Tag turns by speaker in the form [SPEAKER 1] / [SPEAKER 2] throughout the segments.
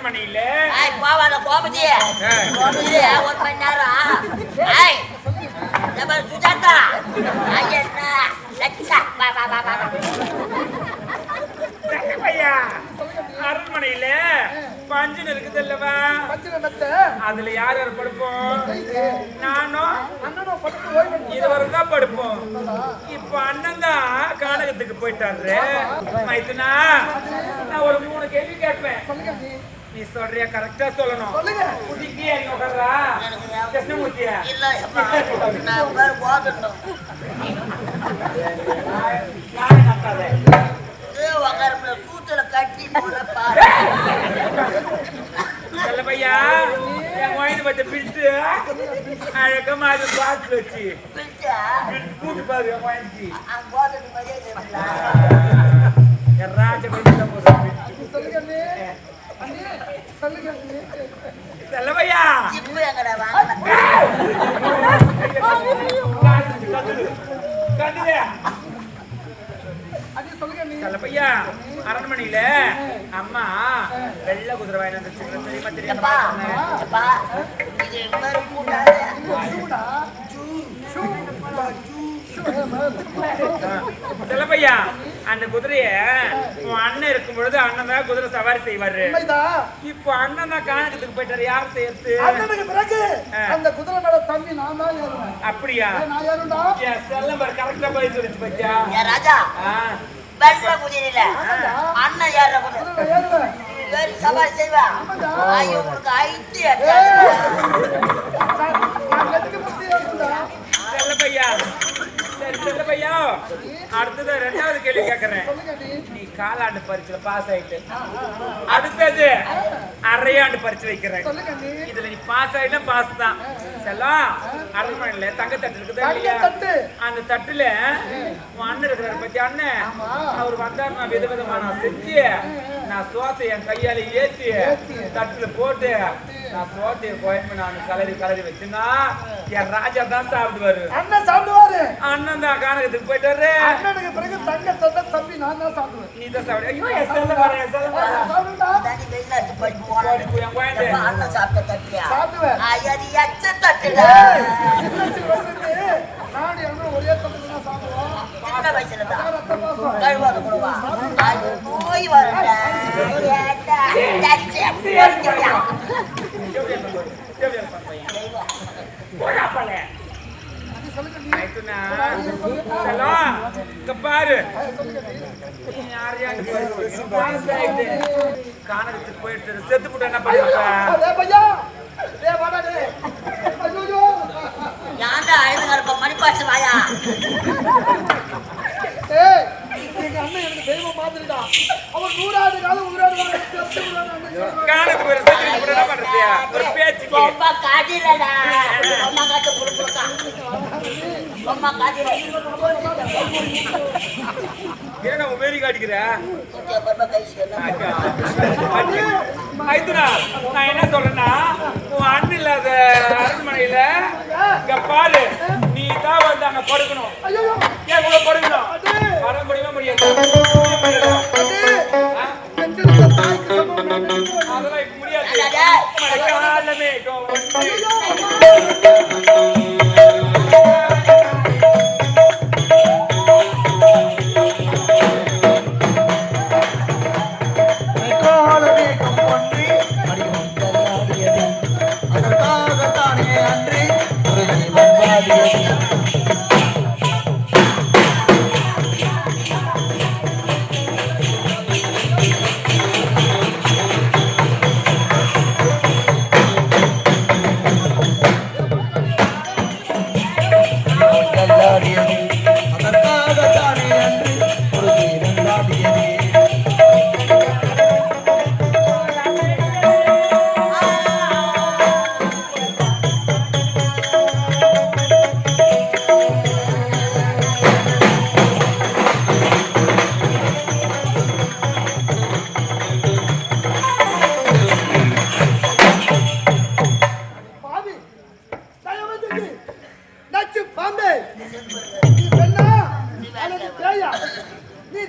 [SPEAKER 1] அரண்மனையில
[SPEAKER 2] போவாத கோபதி. கோபதி ஒரு மணி நேரம் சுஜாதா. என்ன? லட்சா. வா வா வா வா
[SPEAKER 1] ஐயா அரண்மனையில பஞ்சுன்னு இருக்குது அல்லவா? அதுல யார் யார் படுப்போம்? நானும்
[SPEAKER 3] அண்ணனும்
[SPEAKER 1] இதுவரை தான் படுப்போம். இப்ப அண்ணன் தான் கானகத்துக்கு போயிட்டாரு. மைத்துனா நான் ஒரு மூணு கேள்வி கேட்பேன்.
[SPEAKER 3] சொல்லுங்க நீ.
[SPEAKER 1] நீ சொல்றியா கரெக்டா சொல்லணும்.
[SPEAKER 3] சொல்லுங்க.
[SPEAKER 1] குதிக்கி இறங்கி உட்கார்றா. கிருஷ்ணமூர்த்தியா
[SPEAKER 2] இல்ல நான் சூத்துல கட்டி பாரு.
[SPEAKER 1] பையா என் வாங்கி பத்த பிடிச்சு அழகமா அது பாத்து வச்சு. கூட்டு பாரு என் ராஜ
[SPEAKER 3] சொல்லுங்க நீ. சொல்லுங்க நீ.
[SPEAKER 1] சொல்ல பையா
[SPEAKER 2] ஜிப்பு எங்கடா வாங்கின
[SPEAKER 1] கண்டுதே
[SPEAKER 3] அண்ணி, சொல்லுங்க நீ.
[SPEAKER 1] சொல்ல பையா அரண்மனையில அம்மா வெள்ளை குதிரை வச்சிருக்கேன். தெரியுமா தெரியுமா. செல்லப்பையா அந்த குதிரைய உன் அண்ணன் இருக்கும் பொழுது அண்ணன் தான் குதிரை சவாரி செய்வாரு. இப்போ அண்ணன் தான் காணகத்துக்கு போயிட்டாரு. யார் செய்யறது
[SPEAKER 3] அண்ணனுக்கு பிறகு. அந்த குதிரை மேல தம்பி நான் தான்
[SPEAKER 1] அப்படியா?
[SPEAKER 3] நான்
[SPEAKER 1] என் செல்லம் கரெக்டா பதில் சொல்லிச்சு பத்தியா
[SPEAKER 2] ராஜா. வெள்ள குதிரையில அண்ணன் ஏற குதிரை. சவாரி செய்வா. ஐயோ உங்களுக்கு ஐட்டு
[SPEAKER 1] செல்லப்பையா அடுத்தது ரெண்டாவது கேள்வி
[SPEAKER 3] சொல்லுங்க நீ.
[SPEAKER 1] காலாண்டு பரீட்சையில பாஸ் ஆயிட்டு அடுத்தது அரையாண்டு பரீட்சை வைக்கிறேன். இதுல நீ பாஸ் ஆயிட்டா பாஸ் தான் செல்லம் அரண்மனையில தங்க தட்டு இருக்குதா இல்லையா. அந்த தட்டுல உன் அண்ணன் இருக்கிறாரு பத்தி அண்ணன். அவர் வந்தாரு நான் வித விதமா நான் செஞ்சு நான் சோத்தை என் கையால ஏத்தி. தட்டுல போட்டு நான் சோத்தைய கோயம்பு நான் கலரி கலரி வச்சுன்னா என் ராஜா தான் சாப்பிடுவாரு.
[SPEAKER 3] அண்ணன் சாப்பிடுவாரு.
[SPEAKER 1] அண்ணன் தான் கானகத்துக்கு போயிட்டாரு
[SPEAKER 3] அண்ணனுக்கு பிறகு தங்க தந்த தம்பி நான் தான் சாப்பிடுவேன்.
[SPEAKER 1] நீ தான் சாப்பிடு. ஐயோ என் செல்ல பாரு என் செல்ல
[SPEAKER 2] எப்பா அண்ணன் சாப்பிட்ட தட்டியா
[SPEAKER 3] சாப்பிடுவேன்.
[SPEAKER 2] ஐயா நீ எச்ச தட்டுடா?
[SPEAKER 3] நானும் எல்லாம் ஒரே தம்பி தான் சாப்பிடுவோம்.
[SPEAKER 2] சின்ன வயசுல தான் நோய் வரடா ஏண்டா தச்சு போய்க்கிறியா
[SPEAKER 3] அது சொல்லுங்க நீ.
[SPEAKER 1] பாரு
[SPEAKER 3] சொல்லுங்க நீ.
[SPEAKER 1] போயிட்டு செத்து போட்டு என்ன பண்ணுவாங்க
[SPEAKER 3] டேய் பையா.
[SPEAKER 2] மணிப்பாச்சு வாயா
[SPEAKER 3] எங்க அண்ணன் எனக்கு தெய்வம் பார்த்துருக்கான் அவன் நூறாண்டு காலம் செத்து
[SPEAKER 1] போட்டு என்ன பண்றது ஒரு
[SPEAKER 2] காட்டிலடா அம்மா புடுப்புடுக்கா அம்மா
[SPEAKER 1] உன் மேரி காட்டிக்கிற? மைத்துனா நான் என்ன சொல்றேன்னா உன் அண்ணன் இல்லாத அரண்மனையில இங்க பாரு நீ தான் வந்து அங்க படுக்கணும். ஏன் கூட படுக்கணும்? வர முடியுமா முடியாது. முடியாது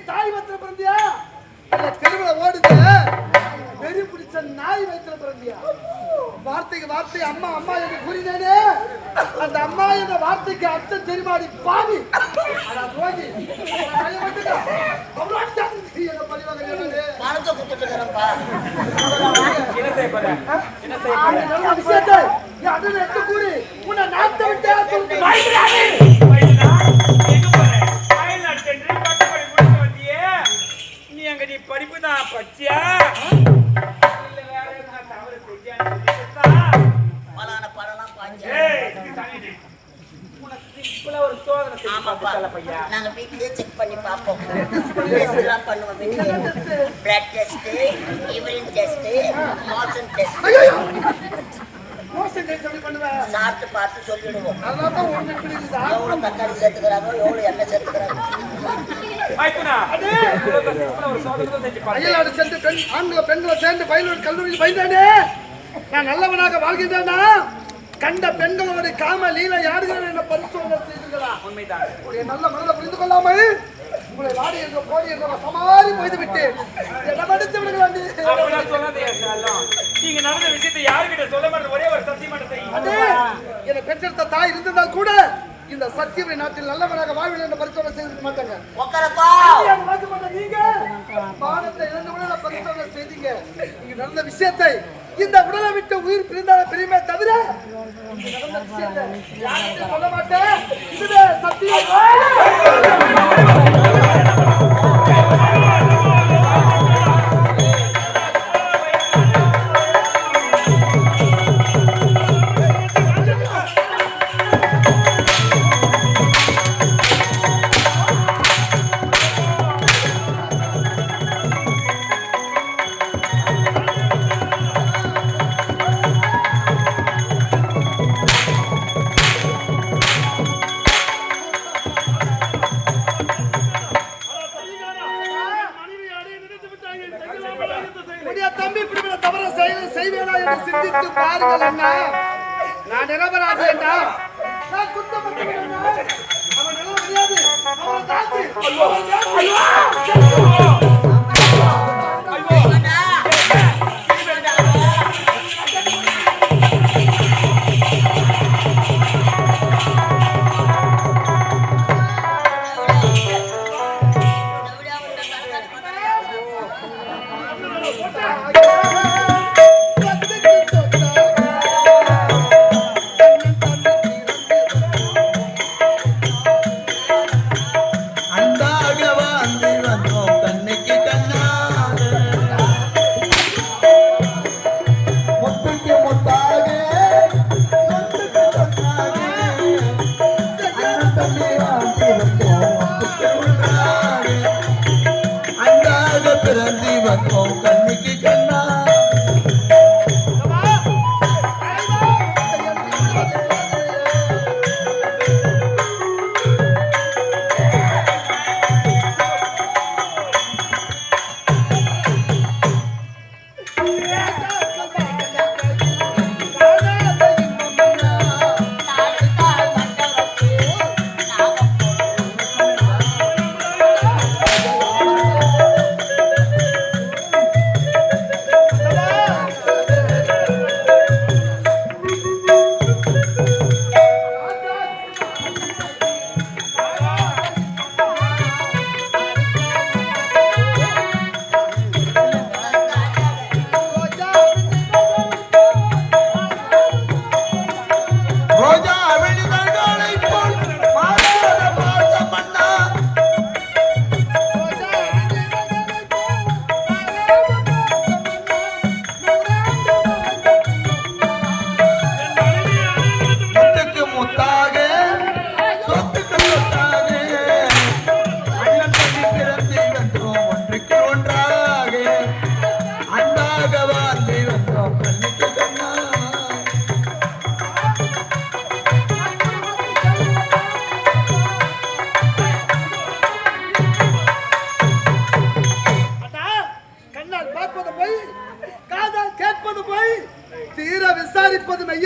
[SPEAKER 1] தாய் வயிற்றுல
[SPEAKER 2] பிறந்தியா?
[SPEAKER 1] இல்ல
[SPEAKER 3] தெருவில் ஓடுது
[SPEAKER 4] வெறி பிடிச்ச நாய் வயிற்றுல
[SPEAKER 3] பிறந்தியா? வார்த்தைக்கு வார்த்தை அம்மா அம்மா என்று கூறினேனே. அந்த அம்மா என்ற வார்த்தைக்கு அர்த்தம் தெரியுமாடி பாவி. ரோகி விஷயத்தை? உன்னை நாட்டை விட்டு
[SPEAKER 2] ஆமாப்பா.
[SPEAKER 1] பார்த்துட்டால பையா.
[SPEAKER 2] நாங்க வீட்லயே செக் பண்ணி பார்ப்போம். பண்ணுவோம் வீட்லயே blood test urine test motion test சாப்பிட்டு பார்த்து சொல்லிடுவோம். எவ்வளவு தக்காளி சேர்த்துக்கிறாங்க எவ்வளவு எண்ணெய் சேர்த்துக்கிறாங்க.
[SPEAKER 3] அயல்நாடு சென்று பெண் ஆண்களை பெண்களை சேர்ந்து பயிலூர் கல்லூரியில் பயின்றேனே நான் நல்லவனாக வாழ்கின்றேனா? கண்ட பெண்களோட காம லீல யாருகள் என்ன பரிசோதனை செய்தீர்களா
[SPEAKER 1] உண்மைதான்.
[SPEAKER 3] நல்ல மனதை புரிந்து கொள்ளாமல் உங்களை வாடி என்ற கோடி என்ற சமாரி போய்து விட்டு இடமடித்து
[SPEAKER 1] சாலம். நீங்க நடந்த விஷயத்தை யாருகிட்ட சொல்ல மாட்டேன் ஒரே ஒரு சத்தியம் மட்டும்
[SPEAKER 3] அடே
[SPEAKER 1] செய்யுங்க
[SPEAKER 3] என்னை பெற்றெடுத்த தாய் இருந்ததால் கூட இந்த சத்தியமை நாட்டில் நல்லவனாக வாழ்வில் என்ற பரிசோதனை செய்திருக்க மாட்டாங்க. நீங்க. மானத்தை இழந்து கூட பரிசோதனை செய்தீங்க. இங்க நடந்த விஷயத்தை இந்த உடலை விட்டு உயிர் பிரிந்தால பிரியுமே தவிர நடந்த விஷயத்தை யார்கிட்டயும் சொல்ல மாட்டேன். இதுவே சத்தியம்.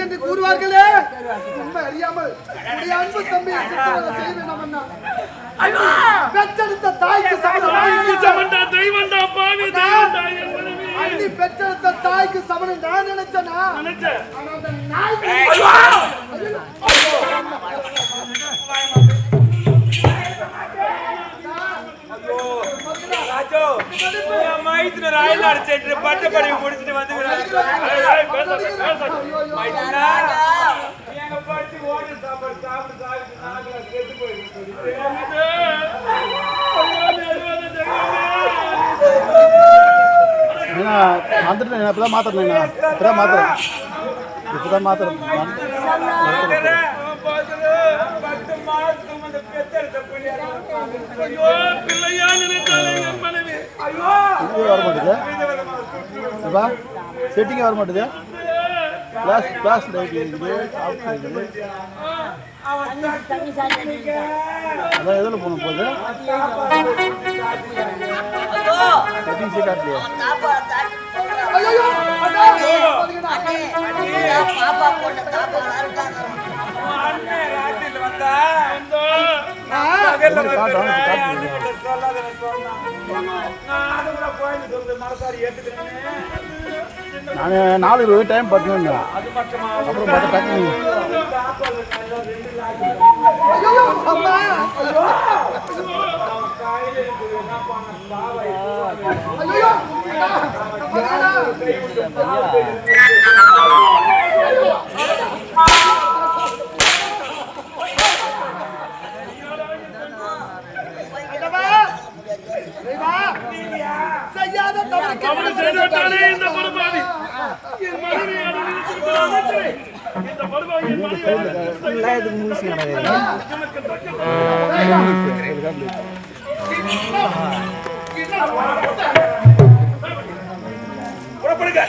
[SPEAKER 3] என்று கூறுவார்களே? உண்மை அறியாமல் அன்பு தம்பி அண்ணா. பெற்றெடுத்த தாய்க்கு
[SPEAKER 1] தெய்வண்டா தெய்வண்டா பாவி.
[SPEAKER 3] அண்ணி பெற்றெடுத்த தாய்க்கு சமணம் நான் நினைச்சேனா
[SPEAKER 1] நினைச்சேன். நாக்கெல்லாம் கெட்டு போயிடுச்சு சொல்லிட்டு.
[SPEAKER 5] ஏன்னா வந்துட்டு நான் இப்பதான் மாத்திரேன் இப்பதான் மாத்திரேன் இப்பதான் மாத்திரேன்
[SPEAKER 1] ஐயோ பிள்ளையா நினைத்தாலே என் மனைவி. ஐயோ
[SPEAKER 5] வர மாட்டேது. இப்பா செட்டிங்கே வர மாட்டேது. கிளாஸ் கிளாஸ் லைட் இருக்குது ஆஃப் இருக்குது. அதான் எதில் போகணும் செட்டிங் சீட் ஆட்லையே
[SPEAKER 2] பாப்பா போட்ட இருக்காங்க?
[SPEAKER 3] நான்
[SPEAKER 5] நாலு இருபது டைம்
[SPEAKER 1] மட்டுமா?
[SPEAKER 5] அப்புறம் பார்த்தா டக்குனு.
[SPEAKER 3] ஐயோ அம்மா ஐயோ
[SPEAKER 1] அவன் காலையில எனக்கு என்ன பண்ண சாவை.
[SPEAKER 3] ஐயோ அண்ணா அண்ணா அண்ணா தேவா செய்யாத தவறு
[SPEAKER 1] செய்துவிட்டானே இந்த படுபாவி. என் மனைவியை அனுமதித்திருக்கிறான். இந்த படுபாவி என் தக்க புறப்படுங்க